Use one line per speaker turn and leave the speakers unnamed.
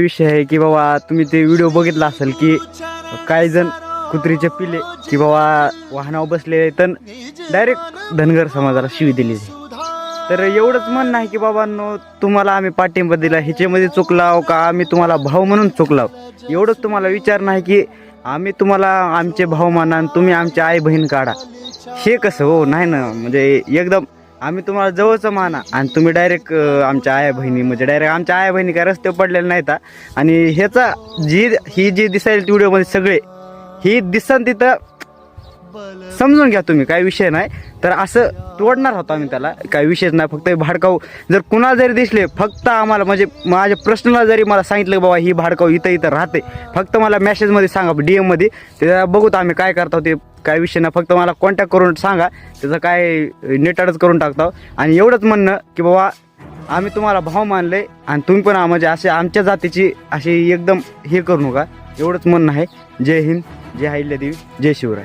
विषय आहे की बाबा तुम्ही ते व्हिडिओ बघितला असेल की काही जण कुत्रीचे पिले की बाबा वाहनावर बसले तर डायरेक्ट धनगर समाजाला शिवी दिली तर एवढंच म्हणणं आहे की बाबांनो तुम्हाला आम्ही पाठिंबा दिला ह्याच्यामध्ये चुकलाव का? आम्ही तुम्हाला भाऊ म्हणून चुकलाव. एवढंच तुम्हाला विचार नाही की आम्ही तुम्हाला आमचे भाऊ माना आणि तुम्ही आमचे आई बहीण काढा. हे कसं हो? नाही ना? म्हणजे एकदम आम्ही तुम्हाला जवळचं माना. आणि तुम्ही डायरेक्ट आमच्या आया बहिणी म्हणजे डायरेक्ट आमच्या आया बहिणी काय रस्ते पडलेले नाहीत आणि ह्याचा जी ही जी दिसायला व्हिडिओमध्ये सगळे ही दिसन तिथं समजून घ्या तुम्ही काही विषय नाही. तर असं तोडणार होतो आम्ही त्याला काही विषयच नाही. फक्त भाडकाऊ जर कुणाला जरी दिसले फक्त आम्हाला म्हणजे माझ्या प्रश्नाला जरी मला सांगितलं बाबा ही भाडकाऊ इथं इथं राहते. फक्त मला मेसेजमध्ये सांगा डी एममध्ये ते बघूत आम्ही काय करतो ते काय विषय नाही. फक्त मला कॉन्टॅक्ट करून सांगा. त्याचं काय नेटाडच करून टाकतो आणि एवढंच म्हणणं की बाबा आम्ही तुम्हाला भाव मानले आणि तुम्ही पण म्हणजे असे आमच्या जातीची अशी एकदम हे करू नका. एवढंच म्हणणं आहे. जय हिंद जय अहिल्यादेवी जय शिवराय.